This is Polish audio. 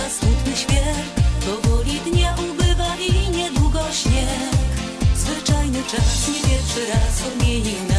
spada smutny śpiew Powoli dnia ubywa i niedługo śnieg. Zwyczajny czas nie pierwszy raz odmienił